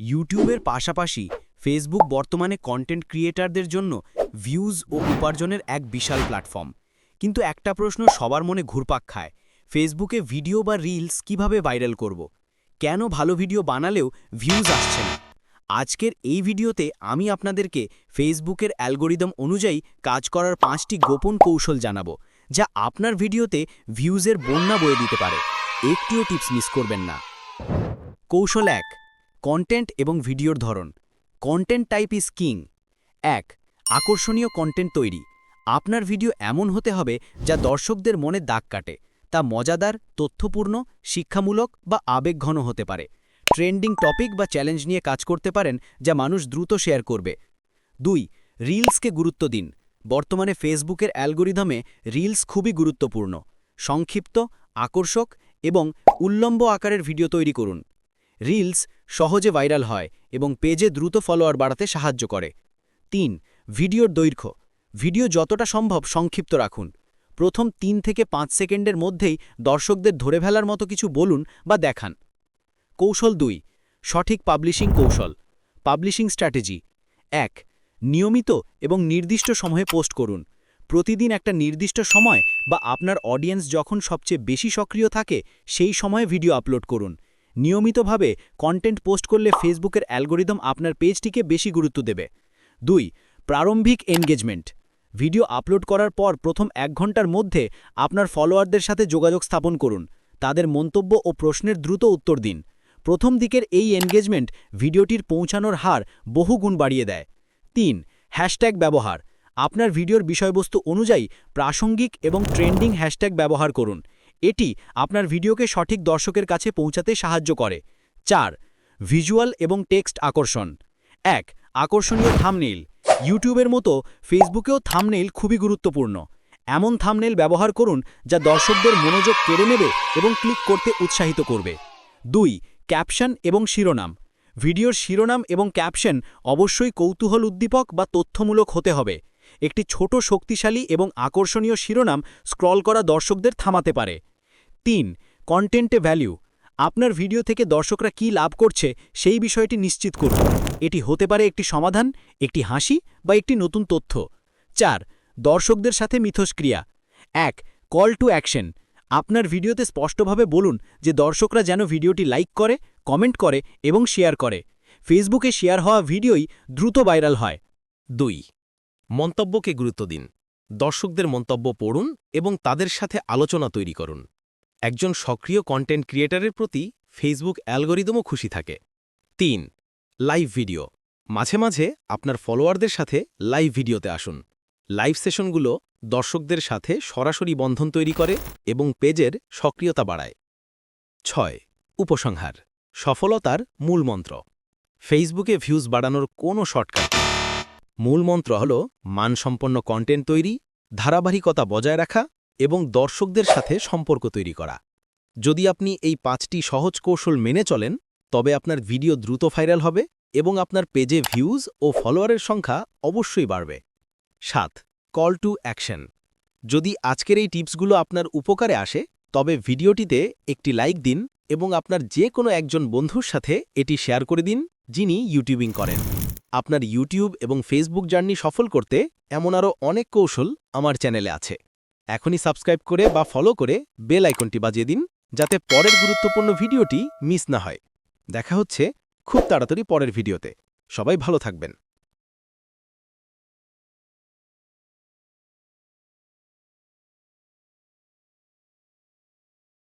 ইউটিউবের পাশাপাশি ফেসবুক বর্তমানে কন্টেন্ট ক্রিয়েটারদের জন্য ভিউজ ও উপার্জনের এক বিশাল প্ল্যাটফর্ম কিন্তু একটা প্রশ্ন সবার মনে ঘুরপাক খায় ফেসবুকে ভিডিও বা রিলস কীভাবে ভাইরাল করব? কেন ভালো ভিডিও বানালেও ভিউজ আসছে না? আজকের এই ভিডিওতে আমি আপনাদেরকে ফেসবুকের অ্যালগোরিদম অনুযায়ী কাজ করার পাঁচটি গোপন কৌশল জানাব, যা আপনার ভিডিওতে ভিউজের বন্যা বয়ে দিতে পারে। একটিও টিপস মিস করবেন না। কৌশল এক কন্টেন্ট এবং ভিডিওর ধরন। কন্টেন্ট টাইপ ইজ কিং এক, আকর্ষণীয় কন্টেন্ট তৈরি। আপনার ভিডিও এমন হতে হবে যা দর্শকদের মনে দাগ কাটে, তা মজাদার, তথ্যপূর্ণ, শিক্ষামূলক বা আবেগঘন হতে পারে। ট্রেন্ডিং টপিক বা চ্যালেঞ্জ নিয়ে কাজ করতে পারেন যা মানুষ দ্রুত শেয়ার করবে। দুই রিলসকে গুরুত্ব দিন। বর্তমানে ফেসবুকের অ্যালগোরিদমে রিলস খুবই গুরুত্বপূর্ণ। সংক্ষিপ্ত, আকর্ষক এবং উল্লম্ব আকারের ভিডিও তৈরি করুন। রিলস সহজে ভাইরাল হয় এবং পেজে দ্রুত ফলোয়ার বাড়াতে সাহায্য করে। তিন, ভিডিওর দৈর্ঘ্য। ভিডিও যতটা সম্ভব সংক্ষিপ্ত রাখুন। প্রথম তিন থেকে পাঁচ সেকেন্ডের মধ্যেই দর্শকদের ধরে ফেলার মতো কিছু বলুন বা দেখান। কৌশল দুই, সঠিক পাবলিশিং কৌশল। Publishing strategy. এক, নিয়মিত এবং নির্দিষ্ট সময়ে পোস্ট করুন। প্রতিদিন একটা নির্দিষ্ট সময় বা আপনার অডিয়েন্স যখন সবচেয়ে বেশি সক্রিয় থাকে, সেই সময়ে ভিডিও আপলোড করুন। নিয়মিতভাবে কন্টেন্ট পোস্ট করলে ফেসবুকের অ্যালগোরিদম আপনার পেজটিকে বেশি গুরুত্ব দেবে। দুই, প্রারম্ভিক এনগেজমেন্ট ভিডিও আপলোড করার পর প্রথম এক ঘণ্টার মধ্যে আপনার ফলোয়ারদের সাথে যোগাযোগ স্থাপন করুন। তাদের মন্তব্য ও প্রশ্নের দ্রুত উত্তর দিন। প্রথম দিকের এই এনগেজমেন্ট ভিডিওটির পৌঁছানোর হার বহু গুণ বাড়িয়ে দেয়। তিন হ্যাশট্যাগ ব্যবহার। আপনার ভিডিওর বিষয়বস্তু অনুযায়ী প্রাসঙ্গিক এবং ট্রেন্ডিং হ্যাশট্যাগ ব্যবহার করুন। এটি আপনার ভিডিওকে সঠিক দর্শকের কাছে পৌঁছাতে সাহায্য করে। চার, ভিজুয়াল এবং টেক্সট আকর্ষণ। এক, আকর্ষণীয় থামনেইল। ইউটিউবের মতো ফেসবুকেও থামনেইল খুবই গুরুত্বপূর্ণ। এমন থামনেইল ব্যবহার করুন যা দর্শকদের মনোযোগ কেড়ে নেবে এবং ক্লিক করতে উৎসাহিত করবে। দুই, ক্যাপশন এবং শিরোনাম। ভিডিওর শিরোনাম এবং ক্যাপশন অবশ্যই কৌতূহল উদ্দীপক বা তথ্যমূলক হতে হবে। একটি ছোট শক্তিশালী এবং আকর্ষণীয় শিরোনাম স্ক্রল করা দর্শকদের থামাতে পারে। তিন কন্টেন্টে ভ্যালু আপনার ভিডিও থেকে দর্শকরা কি লাভ করছে সেই বিষয়টি নিশ্চিত করুন। এটি হতে পারে একটি সমাধান, একটি হাসি বা একটি নতুন তথ্য। চার, দর্শকদের সাথে মিথস্ক্রিয়া। এক কল টু অ্যাকশন আপনার ভিডিওতে স্পষ্টভাবে বলুন যে দর্শকরা যেন ভিডিওটি লাইক করে কমেন্ট করে এবং শেয়ার করে। ফেসবুকে শেয়ার হওয়া ভিডিওই দ্রুত ভাইরাল হয়। দুই, মন্তব্যকে গুরুত্ব দিন। দর্শকদের মন্তব্য পড়ুন এবং তাদের সাথে আলোচনা তৈরি করুন। একজন সক্রিয় কন্টেন্ট ক্রিয়েটারের প্রতি ফেসবুক অ্যালগোরিদমও খুশি থাকে। তিন লাইভ ভিডিও মাঝে মাঝে আপনার ফলোয়ারদের সাথে লাইভ ভিডিওতে আসুন। লাইভ সেশনগুলো দর্শকদের সাথে সরাসরি বন্ধন তৈরি করে এবং পেজের সক্রিয়তা বাড়ায়। ছয়, উপসংহার। সফলতার মূল মন্ত্র। ফেসবুকে ভিউজ বাড়ানোর কোনো শর্টকাট। মূল মন্ত্র হল মানসম্পন্ন কন্টেন্ট তৈরি, ধারাবাহিকতা বজায় রাখা এবং দর্শকদের সাথে সম্পর্ক তৈরি করা। যদি আপনি এই পাঁচটি সহজ কৌশল মেনে চলেন, তবে আপনার ভিডিও দ্রুত ভাইরাল হবে এবং আপনার পেজে ভিউজ ও ফলোয়ারের সংখ্যা অবশ্যই বাড়বে। সাত, কল টু অ্যাকশন। যদি আজকের এই টিপসগুলো আপনার উপকারে আসে, তবে ভিডিওটিতে একটি লাইক দিন এবং আপনার যে কোনো একজন বন্ধুর সাথে এটি শেয়ার করে দিন, যিনি ইউটিউবিং করেন। আপনার ইউটিউব এবং ফেসবুক জার্নি সফল করতে এমন আরও অনেক কৌশল আমার চ্যানেলে আছে। এখনই সাবস্ক্রাইব করে বা ফলো করে বেল আইকনটি বাজিয়ে দিন, যাতে পরের গুরুত্বপূর্ণ ভিডিওটি মিস না হয়। দেখা হচ্ছে খুব তাড়াতাড়ি পরের ভিডিওতে সবাই ভালো থাকবেন।